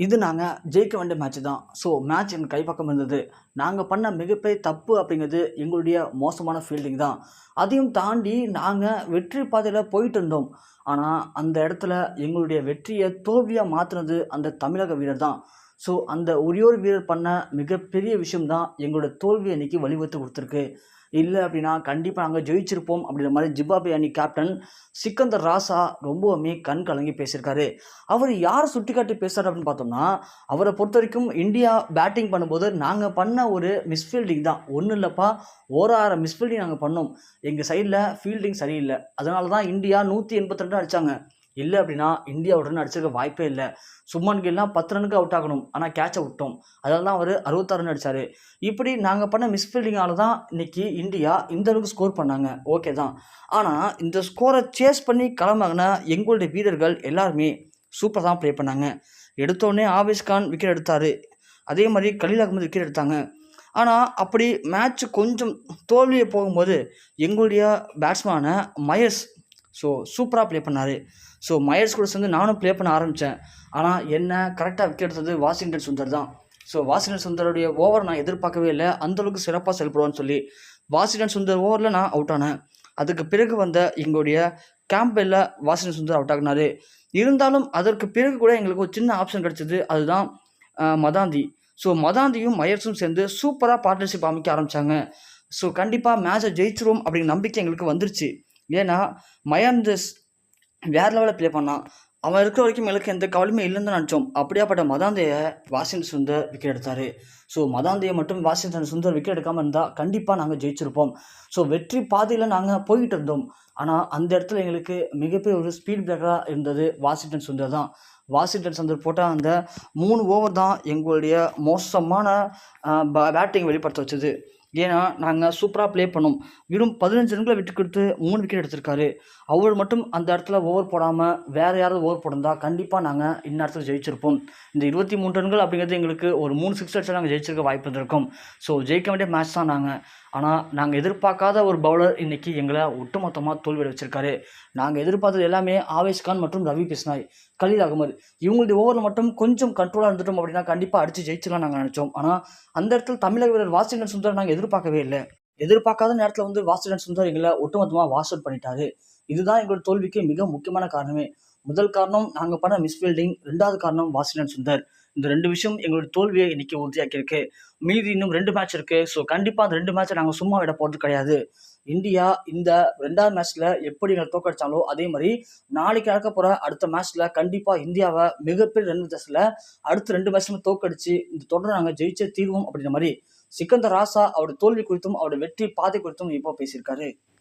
இது நாங்கள் ஜெயிக்க வேண்டிய மேட்ச் தான். ஸோ மேட்ச் என் கைப்பக்கம் இருந்தது. நாங்கள் பண்ண மிகப்பெரிய தப்பு அப்படிங்கிறது எங்களுடைய மோசமான ஃபீல்டிங் தான். அதையும் தாண்டி நாங்கள் வெற்றி பாதையில் போயிட்டு இருந்தோம். ஆனால் அந்த இடத்துல எங்களுடைய வெற்றியை தோல்வியாக மாற்றினது அந்த தமிழக வீரர் தான். ஸோ அந்த ஒரே ஒரு வீரர் பண்ண மிகப்பெரிய விஷயம் தான் எங்களோட தோல்வி அன்னைக்கு வழிவகுத்து கொடுத்துருக்கு இல்லை அப்படின்னா கண்டிப்பாக நாங்கள் ஜெயிச்சிருப்போம் அப்படின்ற மாதிரி ஜிம்பாப்வே அணி கேப்டன் சிக்கந்தர் ராசா ரொம்பவுமே கண் கலங்கி பேசியிருக்காரு. அவர் யாரை சுட்டிக்காட்டி பேசுகிறார் அப்படின்னு பார்த்தோம்னா, அவரை பொறுத்த வரைக்கும் இந்தியா பேட்டிங் பண்ணும்போது நாங்கள் பண்ண ஒரு மிஸ்ஃபீல்டிங் தான். ஒன்றும் இல்லைப்பா ஓராயிரம் மிஸ்ஃபீல்டிங் நாங்கள் பண்ணோம். எங்கள் சைடில் ஃபீல்டிங் சரியில்லை அதனால தான் இந்தியா நூற்றி எண்பத்திரெண்டு அடித்தாங்க இல்லை அப்படின்னா இந்தியா ரன் அடிச்சிருக்க வாய்ப்பே இல்லை சுப்மன் கில்லாம் பத்து ரனுக்கு அவுட் ஆகணும். ஆனால் கேட்சை விட்டோம். அதனால தான் அவர் அறுபத்தாறு ரன் அடித்தார் இப்படி நாங்கள் பண்ண மிஸ்ஃபீல்டிங்கால தான் இன்னைக்கு இந்தியா இந்த அளவுக்கு ஸ்கோர் பண்ணாங்க. ஓகே தான். ஆனால் இந்த ஸ்கோரை சேஸ் பண்ணி களமிறங்குன எங்களுடைய வீரர்கள் எல்லாருமே சூப்பராக தான் ப்ளே பண்ணாங்க. எடுத்தோடனே ஆவேஸ் கான் விக்கெட் எடுத்தார் அதே மாதிரி கலீல் அகமது விக்கெட் எடுத்தாங்க. ஆனால் அப்படி மேட்ச் கொஞ்சம் தோல்வியை போகும்போது எங்களுடைய பேட்ஸ்மேனை மயஸ் ஸோ சூப்பராக ப்ளே பண்ணார் ஸோ மயர்ஸ் கூட சேர்ந்து நானும் ப்ளே பண்ண ஆரம்பித்தேன் ஆனால் என்ன கரெக்டாக விக்கெட் எடுத்தது வாஷிங்டன் சுந்தர் தான். ஸோ வாஷிங்டன் சுந்தருடைய ஓவர் நான் எதிர்பார்க்கவே இல்லை அந்தளவுக்கு சிறப்பாக செயல்படுவான்னு சொல்லி. வாஷிங்டன் சுந்தர் ஓவரில் நான் அவுட் ஆனேன். அதுக்கு பிறகு வந்த எங்களுடைய கேம்பெல்ல வாஷிங்டன் சுந்தர் அவுட் ஆகுனாரு. இருந்தாலும் அதற்கு பிறகு கூட எங்களுக்கு ஒரு சின்ன ஆப்ஷன் கிடச்சிது அதுதான் மதாந்தி. ஸோ மதாந்தியும், மயர்ஸும் சேர்ந்து சூப்பராக பார்ட்னர்ஷிப் அமைக்க ஆரம்பிச்சாங்க. ஸோ கண்டிப்பாக மேட்சை ஜெயிச்சுருவோம் அப்படிங்கிற நம்பிக்கை எங்களுக்கு வந்துருச்சு. ஏன்னா, மயர்ந்தஸ் வேற லெவலில் ப்ளே பண்ணான். அவன் இருக்கிற வரைக்கும் எங்களுக்கு எந்த கவலையுமே இல்லைன்னு தான் நினச்சோம் அப்படியாப்பட்ட மதாந்தையை வாஷிங்டன் சுந்தர் விக்கெட் எடுத்தாரு. ஸோ மதாந்தையை மட்டும் வாஷிங்டன் சுந்தர் விக்கெட் எடுக்காமல் இருந்தால் கண்டிப்பாக நாங்கள் ஜெயிச்சிருப்போம். ஸோ வெற்றி பாதையில் நாங்கள் போயிட்டு இருந்தோம். ஆனால் அந்த இடத்துல எங்களுக்கு மிகப்பெரிய ஒரு ஸ்பீட் பிரேக்கராக இருந்தது வாஷிங்டன் சுந்தர் தான். வாஷிங்டன் சுந்தர் போட்ட அந்த மூணு ஓவர் தான் எங்களுடைய மோசமான பேட்டிங் வெளிப்படுத்த வச்சது. ஏன்னா, நாங்கள் சூப்பராக ப்ளே பண்ணோம். வெறும் பதினஞ்சு ரன்களை விட்டு கொடுத்து மூணு விக்கெட் எடுத்திருக்காரு. அவர் மட்டும் அந்த இடத்துல ஓவர் போடாமல் வேறு யாராவது ஓவர் போட்டிருந்தா கண்டிப்பாக நாங்கள் இந்நேரத்தில் ஜெயிச்சிருப்போம். இந்த 23 ரன்கள் அப்படிங்கிறது எங்களுக்கு ஒரு மூணு சிக்ஸ் அடிச்சா நாங்கள் ஜெயிச்சிருக்க வாய்ப்பு இருந்திருக்கும். ஸோ ஜெயிக்க வேண்டிய மேட்ச் தான் நாங்கள் ஆனால் நாங்கள் எதிர்பார்க்காத ஒரு பவுலர் இன்றைக்கி எங்களை ஒட்டுமொத்தமாக தோல்வியடைய வச்சிருக்காரு. நாங்கள் எதிர்பார்த்தது எல்லாமே ஆவேஷ் கான் மற்றும் ரவி பிஸ்னாய் கலீல் அகமது இவங்களுடைய ஓவரில் மட்டும் கொஞ்சம் கண்ட்ரோலாக இருந்துட்டோம் அப்படின்னா கண்டிப்பாக அடிச்சு ஜெயிச்சிடலாம்னு நாங்கள் நினச்சோம் ஆனால் அந்த இடத்துல தமிழக வீரர் வாஷிங்டன் சுந்தர் நாங்கள் எதிர்பார்க்கவே இல்லை எதிர்பார்க்காத நேரத்தில் வந்து வாஷிங்டன் சுந்தர் எங்களை ஒட்டுமொத்தமாக வாஷ் அவுட் பண்ணிட்டாரு. இதுதான் எங்களோட தோல்விக்கு மிக முக்கியமான காரணமே. முதல் காரணம் நாங்கள் பண்ண மிஸ்ஃபீல்டிங். ரெண்டாவது காரணம் வாசினன் சுந்தர். இந்த ரெண்டு விஷயம் எங்களுடைய தோல்வியை இன்னைக்கு உறுதியாக்கியிருக்கு. மீதி இன்னும் ரெண்டு மேட்ச் இருக்கு. ஸோ கண்டிப்பாக அந்த ரெண்டு மேட்ச்சை நாங்கள் சும்மா விட போகிறது கிடையாது. இந்தியா இந்த ரெண்டாவது மேட்ச்ல எப்படி எங்கள தோற்கடிச்சாங்களோ, அதே மாதிரி நாளைக்கு நடக்க போற அடுத்த மேட்ச்ல கண்டிப்பா இந்தியாவை மிகப்பெரிய ரன் வித்தியாசத்துல அடுத்த 2 மேட்ச்லயுமே தோற்கடிச்சு இந்த தொடரை நாங்கள் ஜெயிச்சே தீர்வோம் அப்படின்ற மாதிரி சிக்கந்தர் ராசா அவருடைய தோல்வி குறித்தும், அவருடைய வெற்றி பாதை குறித்தும் இப்போ பேசியிருக்காரு.